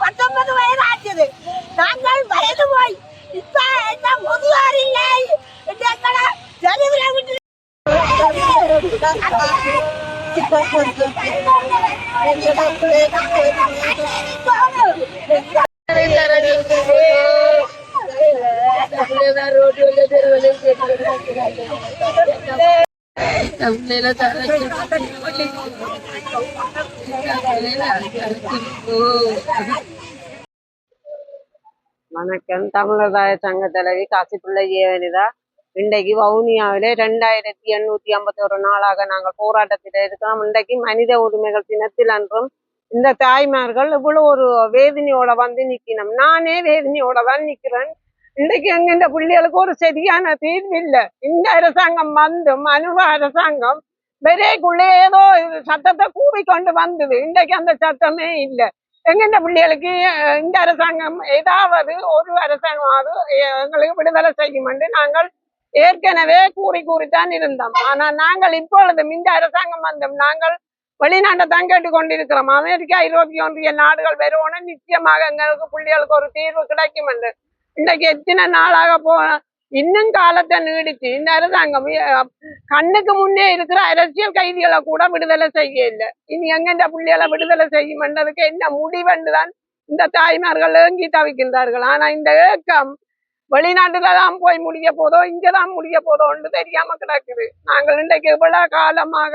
பத்தொன்பது வயது ஆச்சது நாங்கள் வயது போய் இப்ப என்ன முதுவாரி வணக்கம். தமிழதாய சங்க தலைவி காசிப்பிள்ளை ஜெயலலிதா இன்றைக்கு வவுனியாவிலே ரெண்டாயிரத்தி எண்ணூத்தி ஐம்பத்தி ஒரு நாளாக நாங்கள் போராட்டத்தில் இருக்கிறோம். இன்றைக்கு மனித உரிமைகள் தினத்தில் அன்றும் இந்த தாய்மார்கள் இவ்வளோ ஒரு வேதனையோட வந்து நிக்கணும் நானே வேதனையோட தான் நிக்கிறேன் இன்றைக்கு எங்க இந்த பிள்ளைகளுக்கு ஒரு சரியான தீர்வு இல்லை. இந்த அரசாங்கம் வந்தும் மனுவ அரசாங்கம் விரைக்குள்ளே ஏதோ இது சட்டத்தை கூறிக்கொண்டு வந்தது. இன்றைக்கு அந்த சட்டமே இல்லை. எங்கெந்த பிள்ளைகளுக்கு இந்த அரசாங்கம் ஏதாவது ஒரு அரசாங்கமாவது எங்களுக்கு விடுதலை செய்யும் என்று நாங்கள் ஏற்கனவே கூறி கூறித்தான் இருந்தோம். ஆனால் நாங்கள் இப்பொழுது இந்த அரசாங்கம் வந்தோம். நாங்கள் வெளிநாட்டை தான் கேட்டுக்கொண்டிருக்கிறோம். அமெரிக்கா ஐரோப்பிய ஒன்றிய நாடுகள் வருவோன்னு நிச்சயமாக எங்களுக்கு பிள்ளைகளுக்கு ஒரு தீர்வு கிடைக்கும் என்று. இன்றைக்கு எத்தனை நாளாக போ இன்னும் காலத்தை நீடிச்சு இந்த அரசாங்கம் கண்ணுக்கு முன்னே இருக்கிற அரசியல் கைதிகளை கூட விடுதலை செய்ய இல்லை இனி எங்க இந்த பிள்ளைகளை விடுதலை செய்யும் என்றதுக்கு என்ன முடிவென்றுதான் இந்த தாய்மார்கள் ஏங்கி தவிக்கின்றார்கள். ஆனா இந்த ஏக்கம் வெளிநாட்டுல தான் போய் முடிய போதோ இங்கதான் முடிய போதோன்னு தெரியாம கிடக்குது. நாங்கள் இன்றைக்கு இவ்வளவு காலமாக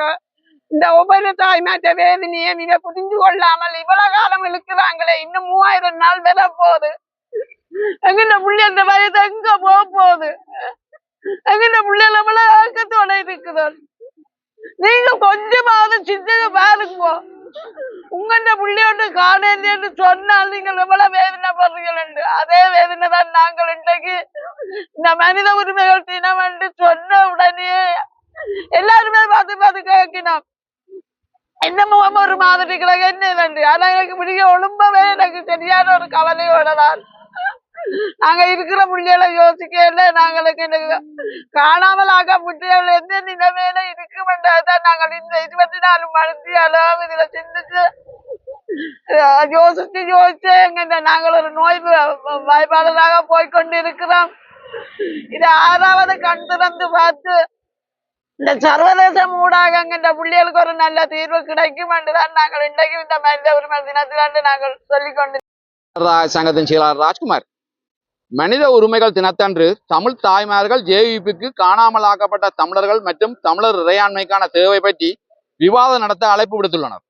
இந்த ஒவ்வொரு தாய்மாற்ற வேதனையை மிக புரிஞ்சு கொள்ளாமல் இவ்வளவு காலம் இழுக்கிறாங்களே இன்னும் மூவாயிரம் நாள் வர போகுது. எங்கிட்ட புள்ளைய வயது எங்க போக போகுது? எங்கிட்ட புள்ளைல எவ்வளவு ஆக்கத்தோட இருக்குதோ. நீங்க கொஞ்சமாவது சிந்தனை பாருங்க உங்கள்ட புள்ளையோட காணேன்னு சொன்னால் நீங்கள் எவ்வளவு வேதனைப்படுறீர்கள் அதே வேதனை தான் நாங்கள் இன்றைக்கு இந்த மனித உரிமைகள் தினம் என்று சொன்ன உடனே எல்லாருமே பார்த்து பார்த்து கேட்கணும் என்ன ஒரு மாதிரி கிடக்கு என்ன நன்றி ஆனா எனக்கு பிடிக்க ஒழும்பவே எனக்கு சரியான ஒரு கவலையோட தான். நாங்க இருக்கிற முடியல யோசிக்கல நாங்களுக்கு காணாமல் ஆக புள்ளிகள் எந்த நிலைமையில இருக்குமென்றதான் நாங்கள் இந்த இருபத்தி நாலு மணி அளவு இதுல சிந்திச்சு யோசிச்சு யோசிச்சு எங்க நாங்கள் ஒரு நோய் வாய்ப்பாளராக போய்கொண்டு இருக்கிறோம் இது ஆறாவது கண் திறந்து பார்த்து இந்த சர்வதேச ஊடாக இந்த பிள்ளைகளுக்கு ஒரு நல்ல தீர்வு கிடைக்கும் என்றுதான் நாங்கள் இன்றைக்கு இந்த மனித உரிமை தினத்திலிருந்து நாங்கள் சொல்லிக் கொண்டு சங்கத்தின் செயலாளர் ராஜ்குமார். மனித உரிமைகள் தினத்தன்று தமிழ் தாய்மார்கள் ஜேவிபிக்கு காணாமலாக்கப்பட்ட தமிழர்கள் மற்றும் தமிழர் இறையாண்மைக்கான தேவை பற்றி விவாதம் நடத்த அழைப்பு விடுத்துள்ளனர்.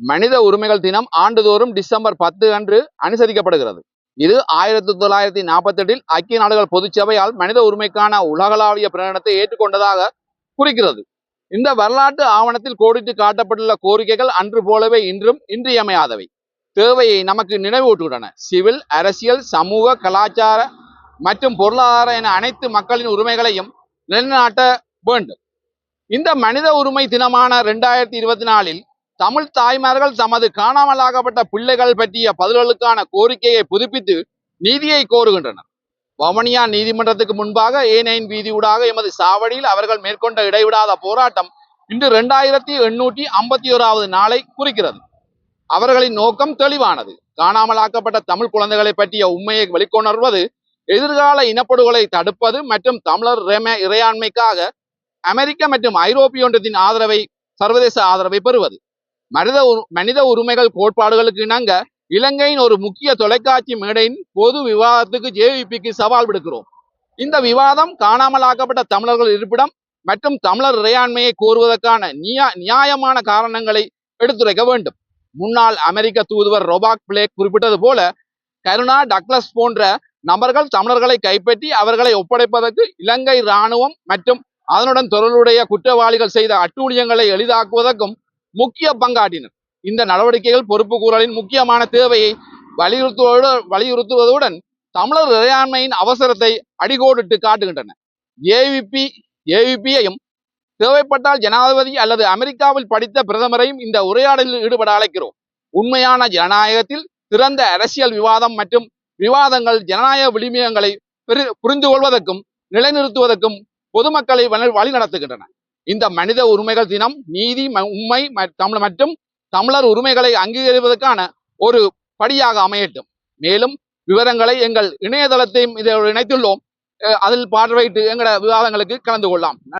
மனித உரிமைகள் தினம் ஆண்டுதோறும் டிசம்பர் பத்து அன்று அனுசரிக்கப்படுகிறது. இது ஆயிரத்தி தொள்ளாயிரத்தி நாற்பத்தி எட்டில் ஐக்கிய நாடுகள் பொதுச்சபையால் மனித உரிமைக்கான உலகளாவிய பிரகடனத்தை ஏற்றுக்கொண்டதாக குறிக்கிறது. இந்த வரலாற்று ஆவணத்தில் கோடிட்டு காட்டப்பட்டுள்ள கோரிக்கைகள் அன்று போலவே இன்றும் இன்றியமையாதவை. தேவையை நமக்கு நினைவூட்டுகின்றன. சிவில் அரசியல் சமூக கலாச்சார மற்றும் பொருளாதார என அனைத்து மக்களின் உரிமைகளையும் நிலைநாட்ட வேண்டும். இந்த மனித உரிமை தினமான ரெண்டாயிரத்தி இருபத்தி நாலில் தமிழ் தாய்மார்கள் தமது காணாமலாக்கப்பட்ட பிள்ளைகள் பற்றிய பதில்களுக்கான கோரிக்கையை புதுப்பித்து நீதியை கோருகின்றனர். வவுனியா நீதிமன்றத்துக்கு முன்பாக ஏனையின் வீதியூடாக எமது சாவடியில் அவர்கள் மேற்கொண்ட இடைவிடாத போராட்டம் இன்று ரெண்டாயிரத்தி எண்ணூற்றி ஐம்பத்தி ஓராவது நாளை குறிக்கிறது. அவர்களின் நோக்கம் தெளிவானது. காணாமலாக்கப்பட்ட தமிழ் குழந்தைகளை பற்றிய உண்மையை வெளிக்கொணர்வது எதிர்கால இனப்படுகொலை தடுப்பது மற்றும் தமிழர் இறையாண்மைக்காக அமெரிக்க மற்றும் ஐரோப்பிய ஒன்றியத்தின் ஆதரவை சர்வதேச ஆதரவை பெறுவது. மனித உரு- மனித உரிமைகள் கோட்பாடுகளுக்கு இணங்க இலங்கையின் ஒரு முக்கிய தொலைக்காட்சி மேடையின் பொது விவாதத்துக்கு ஜேவிபிக்கு சவால் விடுக்கிறோம். இந்த விவாதம் காணாமலாக்கப்பட்ட தமிழர்கள் இருப்பிடம் மற்றும் தமிழர் இறையாண்மையை கோருவதற்கான நியா- நியாயமான காரணங்களை எடுத்துரைக்க வேண்டும். முன்னாள் அமெரிக்க தூதுவர் ரொபாக் பிளேக் குறிப்பிட்டது போல கருணா டக்ளஸ் போன்ற நபர்கள் தமிழர்களை கைப்பற்றி அவர்களை ஒப்படைப்பதற்கு இலங்கை இராணுவம் மற்றும் அதனுடன் தொடர்புடைய குற்றவாளிகள் செய்த அட்டூழியங்களை எளிதாக்குவதற்கும் முக்கிய பங்காற்றினர். இந்த நடவடிக்கைகள் பொறுப்பு கூறலின் முக்கியமான தேவையை வலியுறுத்துவதோடு வலியுறுத்துவதுடன் தமிழர் இறையாண்மையின் அவசரத்தை அடிகோடிட்டு காட்டுகின்றன. ஏவிபி ஏவிபியையும் தேவைப்பட்டால் ஜனாதிபதி அல்லது அமெரிக்காவில் படித்த பிரதமரையும் இந்த உரையாடலில் ஈடுபட அழைக்கிறோம். உண்மையான ஜனநாயகத்தில் திறந்த அரசியல் விவாதம் மற்றும் விவாதங்கள் ஜனநாயக விளிமியங்களை பெரு- புரிந்து கொள்வதற்கும் நிலைநிறுத்துவதற்கும் பொதுமக்களை வழி வழி நடத்துகின்றன. இந்த மனித உரிமைகள் தினம் நீதி ம- உண்மை தமிழ் மற்றும் தமிழர் உரிமைகளை அங்கீகரிப்பதற்கான ஒரு படியாக அமையட்டும். மேலும் விவரங்களை எங்கள் இணையதளத்தையும் இதை இணைத்துள்ளோம். அஹ் அதில் பார்வையிட்டு எங்களோட விவாதங்களுக்கு கலந்து கொள்ளலாம்.